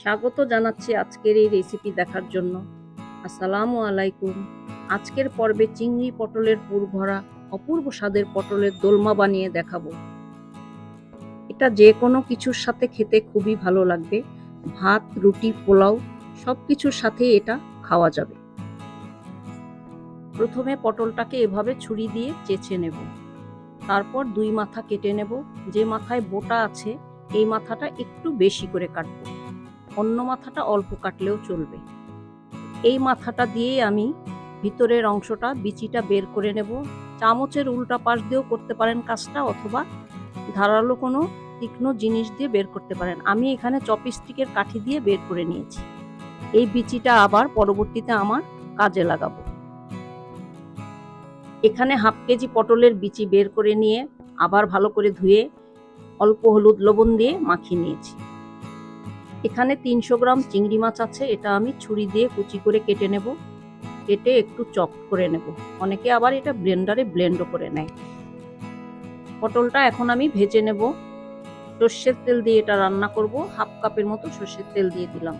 স্বাগত জানাচ্ছি আজকের এই রেসিপি দেখার জন্য। আসসালামু আলাইকুম। আজকের পর্বে চিংড়ি পটলের পুর ভরা অপূর্ব স্বাদের পটলের দোলমা বানিয়ে দেখাবো। এটা যে কোনো কিছুর সাথে খেতে খুবই ভালো লাগবে। ভাত, রুটি, পোলাও সব কিছুর সাথে এটা খাওয়া যাবে। প্রথমে পটলটাকে এভাবে ছুরি দিয়ে চেঁচে নেব। তারপর দুই মাথা কেটে নেব। যে মাথায় বোটা আছে, এই মাথাটা একটু বেশি করে কাটবো। অন্য মাথাটা অল্প কাটলেও চলবে। এই মাথাটা দিয়ে আমি ভিতরের অংশটা, বিচিটা বের করে নেব। চামচের উল্টা পাশ দিয়েও করতে পারেন কাজটা অথবা ধারালো কোনো তীক্ষ্ণ জিনিস দিয়ে বের করতে পারেন। আমি এখানে চপিস্টিকের কাঠি দিয়ে বের করে নিয়েছি। এই বিচিটা আবার পরবর্তীতে আমার কাজে লাগাবো। এখানে হাফ কেজি পটলের বিচি বের করে নিয়ে আবার ভালো করে ধুয়ে অল্প হলুদ লবণ দিয়ে মাখিয়ে নিয়েছি। এখানে তিনশো গ্রাম চিংড়ি মাছ আছে, এটা আমি ছুরি দিয়ে কুচি করে কেটে নেব। কেটে একটু চপ করে নেব। অনেকে আবার এটা ব্লেন্ডারে ব্লেন্ডও করে নেয়। পটলটা এখন আমি ভেজে নেব। সর্ষের তেল দিয়ে এটা রান্না করব। হাফ কাপের মতো সর্ষের তেল দিয়ে দিলাম।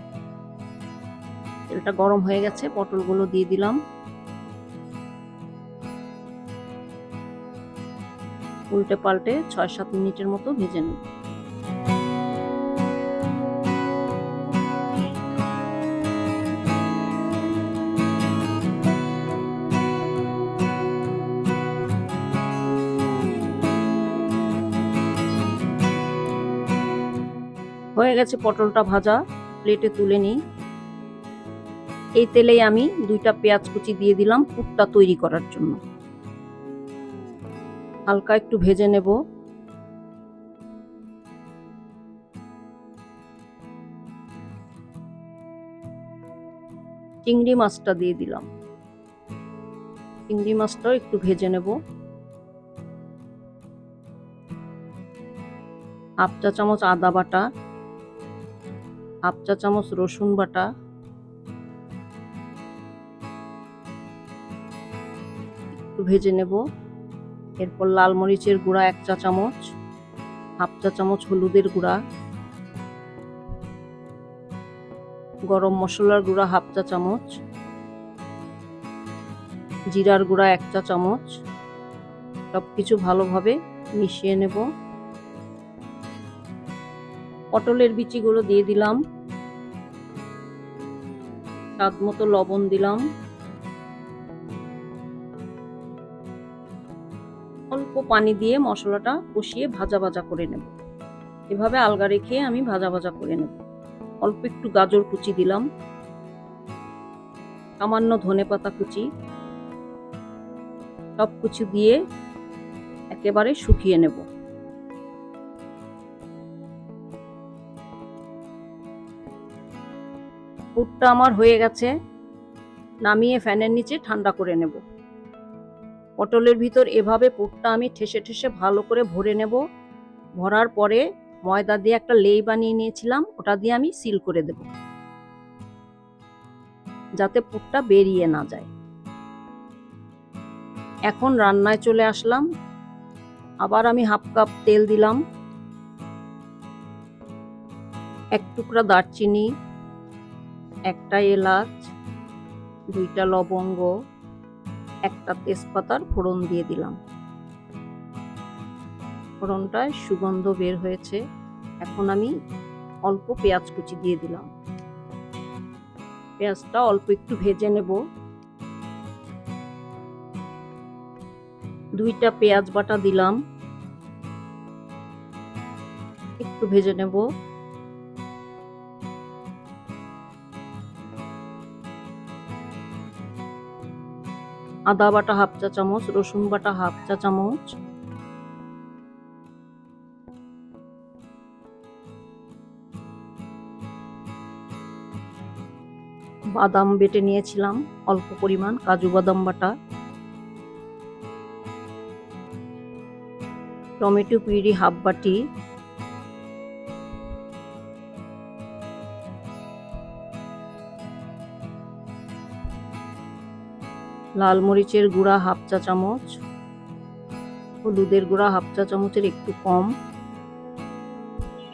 তেলটা গরম হয়ে গেছে, পটলগুলো দিয়ে দিলাম। উল্টে পাল্টে ছয় সাত মিনিটের মতো ভেজে নেব। হয়ে গেছে পটলটা ভাজা। প্লেটে তুলে নিই। এই তেলেই আমি দুইটা পেঁয়াজ কুচি দিয়ে দিলাম পুরটা তৈরি করার জন্য। হালকা একটু ভেজে নেব। চিংড়ি মাছটা দিয়ে দিলাম। চিংড়ি মাছটাও একটু ভেজে নেব। হাফ চা চামচ আদা বাটা। হাফ চা চামচ রসুন বাটা। একটু ভেজে নেব। এরপর লাল মরিচের গুঁড়া এক চা চামচ, হাফ চা চামচ হলুদের গুঁড়া। গরম মশলার গুঁড়া হাফ চা চামচ। জিরার গুঁড়া এক চা চামচ। সব কিছু ভালোভাবে মিশিয়ে নেব। পটলের বিচিগুলো দিয়ে দিলাম। স্বাদ মতো লবণ দিলাম। অল্প পানি দিয়ে মশলাটা কষিয়ে ভাজা ভাজা করে নেব। এভাবে আলগা রেখে আমি ভাজা ভাজা করে নেব। অল্প একটু গাজর কুচি দিলাম। সামান্য ধনে পাতা কুচি। সব কিছু দিয়ে একেবারে শুকিয়ে নেব। পুরটা আমার হয়ে গেছে, নামিয়ে ফ্যানের নিচে ঠান্ডা করে নেব। পটলের ভিতর এভাবে পুরটা আমি ঠেসে ঠেসে ভালো করে ভরে নেব। ভরার পরে ময়দা দিয়ে একটা লেই বানিয়ে নিয়েছিলাম, ওটা দিয়ে আমি সিল করে দেব। যাতে পুরটা বেরিয়ে না যায়। এখন রান্নায় চলে আসলাম। আবার আমি হাফ কাপ তেল দিলাম। এক টুকরা দারচিনি একটা এলাচ, দুইটা লবঙ্গ, একটা তেজপাতার ফোড়ন দিয়ে দিলাম। ফোড়নটায় সুগন্ধ বের হয়েছে। এখন আমি অল্প পেঁয়াজ কুচি দিয়ে দিলাম। পেঁয়াজটা অল্প একটু ভেজে নেব। দুইটা পেঁয়াজ বাটা দিলাম। একটু ভেজে নেব। আদা বাটা হাফ চা চামচ, রসুন বাটা হাফ চা চামচ। বাদাম বেটে নিয়েছিলাম, অল্প পরিমাণ কাজু বাদাম বাটা। টমেটো পিউরি হাফ বাটি লাল মরিচের গুঁড়া হাফ চা চামচ, হলুদের গুঁড়া হাফ চা চামচের একটু কম।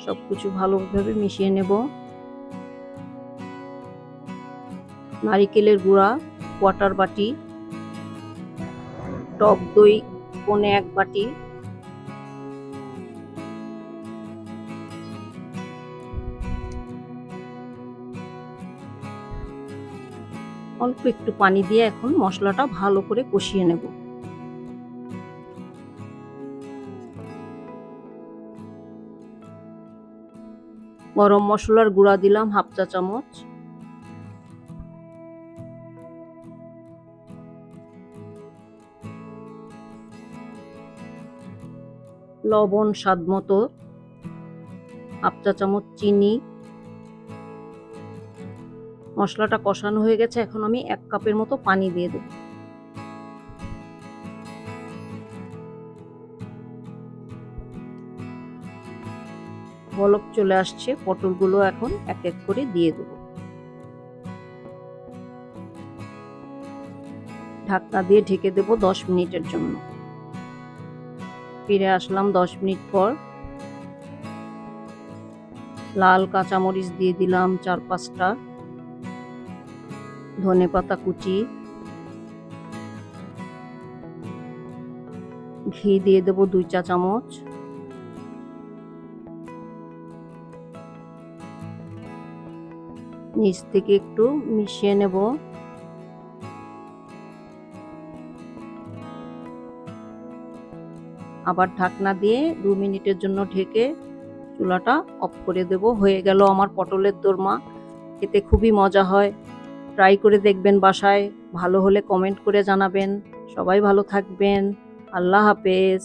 সব কিছু ভালোভাবে মিশিয়ে নেব। নারিকেলের গুঁড়া, কোয়াটার বাটি, টক দই কোনে এক বাটি। অল্প একটু পানি দিয়ে এখন মশলাটা ভালো করে কষিয়ে নেব। গরম মশলার গুঁড়া দিলাম হাফ চা চামচ। লবণ স্বাদ মতো হাফ চা চামচ চিনি। মশলাটা কষানো হয়ে গেছে, এখন আমি এক কাপের মতো পানি দিয়ে দেব। বলক চলে আসছে, পটলগুলো এখন এক এক করে দিয়ে দেব। ঢাকনা দিয়ে ঢেকে দেব দশ মিনিটের জন্য। ফিরে আসলাম দশ মিনিট পর। লাল কাঁচামরিচ দিয়ে দিলাম চার পাঁচটা। ধনে পাতা কুচি, ঘি দিয়ে দেব দুই চা চামচ, নিচ থেকে একটু মিশিয়ে নেব। আবার ঢাকনা দিয়ে দু মিনিটের জন্য ঢেকে চুলাটা অফ করে দেব। হয়ে গেল আমার পটলের দোরমা, খেতে খুবই মজা হয়। ট্রাই করে দেখবেন বাসায় ভালো হলে কমেন্ট করে জানাবেন। সবাই ভালো থাকবেন। আল্লাহ হাফেজ।